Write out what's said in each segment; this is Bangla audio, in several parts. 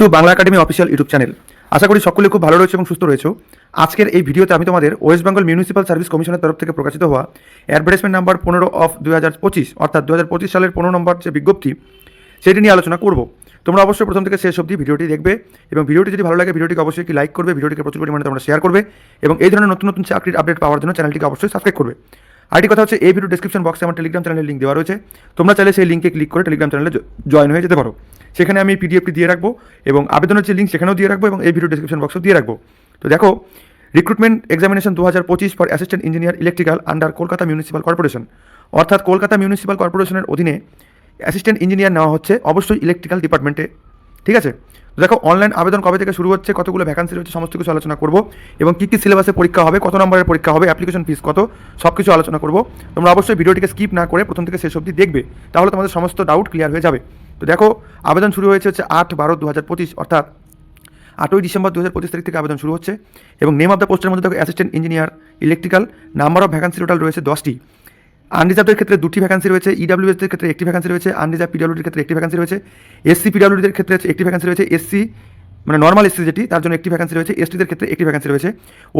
To Bangla academy official YouTube channel. আশা করি সকলে খুব ভালো রয়েছে এবং সুস্থ রয়েছে। আজকের এই ভিডিওতে আমি তোমাদের ওয়েস্ট বেঙ্গল মিউনিসিপ্যাল সার্ভিস কমিশনের তরফ থেকে প্রকাশিত হওয়া অ্যাডভার্টাইজমেন্ট নাম্বার পনেরো অফ দু হাজার পঁচিশ, অর্থাৎ দু হাজার পঁচিশ সালের পনেরো নম্বর যে বিজ্ঞপ্তি, সেটি নিয়ে আলোচনা করব। তোমরা অবশ্যই প্রথম থেকে শেষ অবধি ভিডিওটি দেখবে এবং ভিডিওটি যদি ভালো লাগে, ভিডিওটিকে অবশ্যই একটি লাইক করবে, ভিডিওটিকে প্রচুর পরিমাণে তোমরা শেয়ার করবে এবং এই ধরনের নতুন নতুন চাকরির আপডেট পাওয়ার জন্য চ্যানেলটিকে অবশ্যই সাবস্ক্রাইব করবে। আরেকটি কথা হচ্ছে এই ভিডিও ডিসক্রিপশন বক্সে আমার টেলিগ্রাম চ্যানেলের লিঙ্ক দেওয়া রয়েছে। তোমরা চাইলে সেই লিঙ্কে ক্লিক করে টেলিগ্রাম চ্যানেলে জয়েন হয়ে যেতে পারো। সেখানে আমি পিডিএফটি দিয়ে রাখব এবং আবেদনের যে লিঙ্ক সেখানেও দিয়ে রাখব এবং এই ভিডিও ডিসক্রিপশন বক্সেও দিয়ে রাখব। তো দেখো রিক্রুটমেন্ট এক্সামিনেশন দু হাজার পঁচিশ for assistant engineer electrical under Kolkata municipal corporation অর্থাৎ কলকাতা মিউনিসিপ্যাল কর্পোরেশনের অধীনে অ্যাসিস্ট্যান্ট ইঞ্জিনিয়ার নেওয়া হচ্ছে। অবশ্যই ইলেকট্রিক্যাল ডিপার্টমেন্টে ঠিক আছে? দেখো অনলাইন আবেদন কবে থেকে শুরু হচ্ছে, কতগুলো ভ্যাকান্সি রয়েছে, সমস্ত কিছু আলোচনা করব এবং কী কী সিলেবাসে পরীক্ষা হবে, কত নম্বরের পরীক্ষা হবে অ্যাপ্লিকেশন ফিস কত, সব কিছু আলোচনা করব। তোমরা অবশ্যই ভিডিওটিকে স্কিপ না করে প্রথম থেকে শেষ অবধি দেখবে, তাহলে তোমাদের সমস্ত ডাউট ক্লিয়ার হয়ে যাবে। তো দেখো, আবেদন শুরু হয়েছে হচ্ছে আট বারো দু হাজার পঁচিশ, অর্থাৎ আটই ডিসেম্বর দু হাজার পঁচিশ তারিখ থেকে আবেদন শুরু হচ্ছে এবং নেম অফ দ্য পোস্টের মধ্যে দেখো assistant engineer electrical number of vacancy total রয়েছে দশটি। আনরিজার্ভের ক্ষেত্রে দুটি ভ্যাকান্সি রয়েছে ইডাব্লিউএসদের ক্ষেত্রে একটি ভ্যাকান্সি রয়েছে, আনরিজার্ভ পিডাব্লিউডির ক্ষেত্রে একটি ভ্যাকান্সি রয়েছে এসসি পিডাব্লিউডির ক্ষেত্রে একটি ভ্যাকান্সি রয়েছে এসসি মানে নর্মাল এসসি যেটি, তার জন্য একটি ভ্যাকান্সি রয়েছে এসটিদের ক্ষেত্রে একটি ভ্যাকান্সি রয়েছে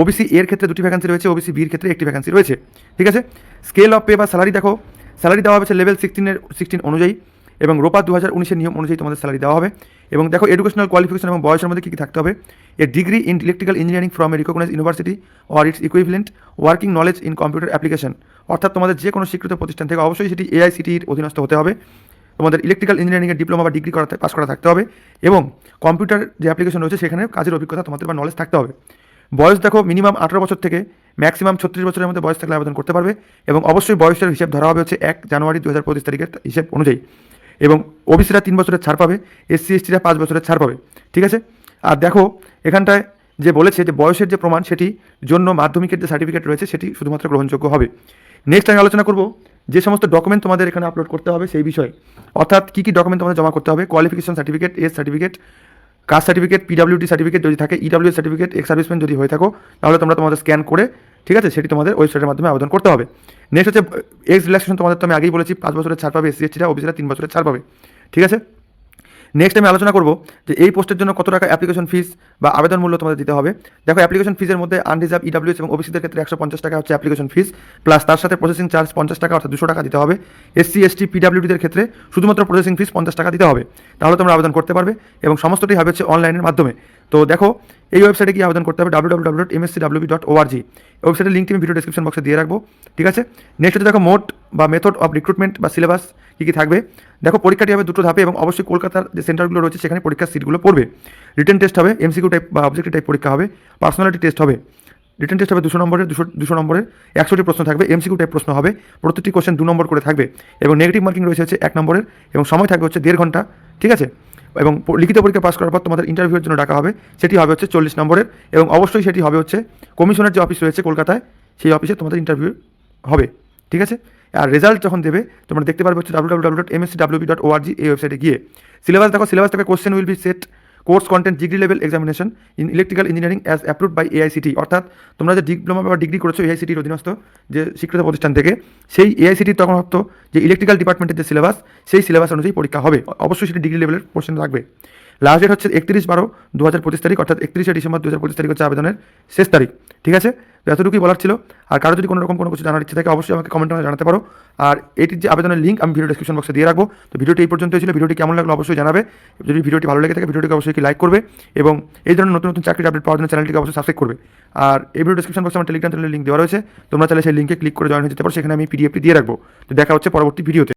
ওবিসি এর ক্ষেত্রে দুটি ভ্যাকান্সি রয়েছে ওবিসি বির ক্ষেত্রে একটি ভ্যাকান্সি রয়েছে। ঠিক আছে? স্কেল অফ পে বা স্যালারি দেখো। স্যালারি দেওয়া হয়েছে লেভেল সিক্সটিনের সিক্সটিন অনুযায়ী। এবং রোপা দু হাজার উনিশের নিয়ম অনুযায়ী তোমাদের স্যালারি দেওয়া হবে। এবং দেখো এডুকেশনাল কোয়ালিফিকেশন এবং বয়সের মধ্যে কী কী থাকতে হবে? A degree in electrical engineering from a recognise university or its equivalent working knowledge in computer application অর্থাৎ তোমাদের যে কোনো স্বীকৃত প্রতিষ্ঠান থেকে অবশ্যই সেটি এআইসিটির অধীনস্থ হতে হবে। তোমাদের ইলেকট্রিক্যাল ইঞ্জিনিয়ারিংয়ের ডিপ্লোমা বা ডিগ্রি করাতে পাস করা থাকতে হবে। এবং কম্পিউটার যে অ্যাপ্লিকেশন রয়েছে, সেখানে কাজের অভিজ্ঞতা তোমাদের বা নলেজ থাকতে হবে। বয়স দেখো মিনিমাম আঠারো বছর থেকে ম্যাক্সিমাম ছত্রিশ বছরের মধ্যে বয়স থাকলে আবেদন করতে পারবে। এবং অবশ্যই বয়সের হিসেব ধরা হবে হচ্ছে এক জানুয়ারি দু হাজার পঁচিশ তারিখের হিসেব অনুযায়ী। এবং ওবিসিরা তিন বছরের ছাড় পাবে এসসি এসটিরা পাঁচ বছরের ছাড় পাবে, ঠিক আছে? আর দেখো, এখানটায় যে বলেছে যে বয়সের যে প্রমাণ, সেটি জন্য মাধ্যমিকের যে সার্টিফিকেট রয়েছে, সেটি শুধুমাত্র গ্রহণযোগ্য হবে। নেক্সট আমি আলোচনা করব যে সমস্ত ডকুমেন্ট তোমাদের এখানে আপলোড করতে হবে সেই বিষয়ে। অর্থাৎ কী কী ডকুমেন্ট তোমাদের জমা করতে হবে? Qualification certificate S certificate caste certificate PWD certificate যদি থাকে ইডাব্লিউ সার্টিফিকেট এক্স সার্ভিসম্যান যদি হয়ে থাকো, তাহলে তোমরা তোমাদের স্ক্যান করে ঠিক আছে? সেটি তোমাদের ওয়েবসাইটের মাধ্যমে আবেদন করতে হবে। নেক্সট হচ্ছে, এক্স রিল্যাক্সেশন তোমাদের তো আমি আগেই বলেছি, পাঁচ বছরের ছাড় পাবে এসসি এসটিরা ওবিসিরা তিন বছরের ছাড় পাবে। ঠিক আছে? নেক্সট আমি আলোচনা করব যে এই পোস্টের জন্য কত টাকা অ্যাপ্লিকেশন ফিস বা আবেদন মূল্য তোমাদের দিতে হবে। দেখো অ্যাপ্লিকেশন ফিসের মধ্যে আনরিজার্ভ ইডাব্লিউএস এবং ওবিসিদের ক্ষেত্রে একশো পঞ্চাশ টাকা হচ্ছে অ্যাপ্লিকেশন ফিস প্লাস তার সাথে প্রসেসিং চার্জ পঞ্চাশ টাকা, অর্থাৎ দুশো টাকা দিতে হবে। এসসি এসটি পিডাব্লিউডিদের ক্ষেত্রে শুধুমাত্র প্রসেসিং ফিস পঞ্চাশ টাকা দিতে হবে। তাহলে তোমরা আবেদন করতে পারবে এবং সমস্তটি হবে হচ্ছে অনলাইনের মাধ্যমে। তো দেখো, এই ওয়েবসাইটে গিয়ে আবেদন করতে হবে W W W dot MSC W dot ORG ওয়েবসাইটের লিঙ্কটি আমি ভিডিও ডিসক্রিপশন বক্সে দিয়ে রাখব, ঠিক আছে? নেক্সট হচ্ছে দেখো মোড বা মেথড অফ রিক্রুটমেন্ট বা সিলেবাস কী কী থাকবে? দেখো, পরীক্ষাটি হবে দুটো ধাপে এবং অবশ্যই কলকাতার যে সেন্টারগুলো রয়েছে, সেখানে পরীক্ষার সিটগুলো পড়বে। রিটেন টেস্ট হবে এমসিকিউ টাইপ বা অবজেক্টিভ টাইপ পরীক্ষা হবে পার্সোনালিটি টেস্ট হবে। রিটেন টেস্ট হবে দুশো নম্বরের দুশো দুশো নম্বরের একশোটি প্রশ্ন থাকবে এমসিকিউ টাইপ প্রশ্ন হবে, প্রত্যেকটি কোশ্চেন দু নম্বর করে থাকবে এবং নেগেটিভ মার্কিং রয়েছে হচ্ছে এক নম্বরের এবং সময় থাকবে হচ্ছে দেড় ঘণ্টা, ঠিক আছে? এবং লিখিত পরীক্ষা পাস করার পর তোমাদের ইন্টারভিউয়ের জন্য ডাকা হবে, সেটি হবে হচ্ছে চল্লিশ নম্বরের এবং অবশ্যই সেটি হবে হচ্ছে কমিশনের যে অফিস রয়েছে কলকাতায়, সেই অফিসে তোমাদের ইন্টারভিউ হবে, ঠিক আছে? আর রেজাল্ট যখন দেবে, তোমরা দেখতে পারবে হচ্ছে W W dot MSC WB dot ORG এই ওয়েবসাইটে গিয়ে সিলেবাস দেখো সিলেবাস থেকে question will be set course content degree level examination in electrical engineering as approve by AICTE অর্থাৎ তোমরা যে ডিপ্লোমা বা ডিগ্রি করেছ এআইসিটির অধীনস্থ যে স্বীকৃত প্রতিষ্ঠান থেকে, সেই এআইসিটির তখন হতো যে ইলেকট্রিক্যাল ডিপার্টমেন্টের যে সিলেবাস সেই সিলেবাস অনুযায়ী পরীক্ষা হবে। অবশ্যই সেটি ডিগ্রি লেভেলের কোশ্চেন থাকবে। লাস্ট ডেট হচ্ছে একত্রিশ বারো দু হাজার পঁচিশ তারিখ, অর্থাৎ একত্রিশে ডিসেম্বর দু হাজার পঁচিশ তারিখ হচ্ছে আবেদনের শেষ তারিখ, ঠিক আছে? এতটুকুই বলার ছিল। আর কারও যদি কোনো রকম কোনো কিছু জানার ইচ্ছে থাকে, অবশ্যই আমাকে কমেন্ট জানাতে পারো। আর এটির যে আবেদনের লিঙ্ক আমি ভিডিও ডিসক্রিপশন বক্সে দিয়ে রাখব। তো ভিডিওটি এই পর্যন্তই ছিল। ভিডিওটি কেমন লাগল অবশ্যই জানাবে। যদি ভিডিওটি ভালো লেগে থাকে, ভিডিওটিকে অবশ্যই লাইক করবে এবং এই ধরনের নতুন নতুন চাকরির আপডেট পাওয়ার জন্য চ্যানেলটিকে অবশ্যই সাবস্ক্রাইব করবে। আর এই ভিডিও ডিসক্রিপশন বক্সে আমার টেলিগ্রাম চ্যানেলের লিঙ্ক দেওয়া রয়েছে। তোমরা চাইলে সেই লিঙ্কে ক্লিক করে জয়েন হয়ে যেতে পারো। সেখানে আমি পিডিএফটি দিয়ে রাখব। তো দেখা হচ্ছে পরবর্তী ভিডিওতে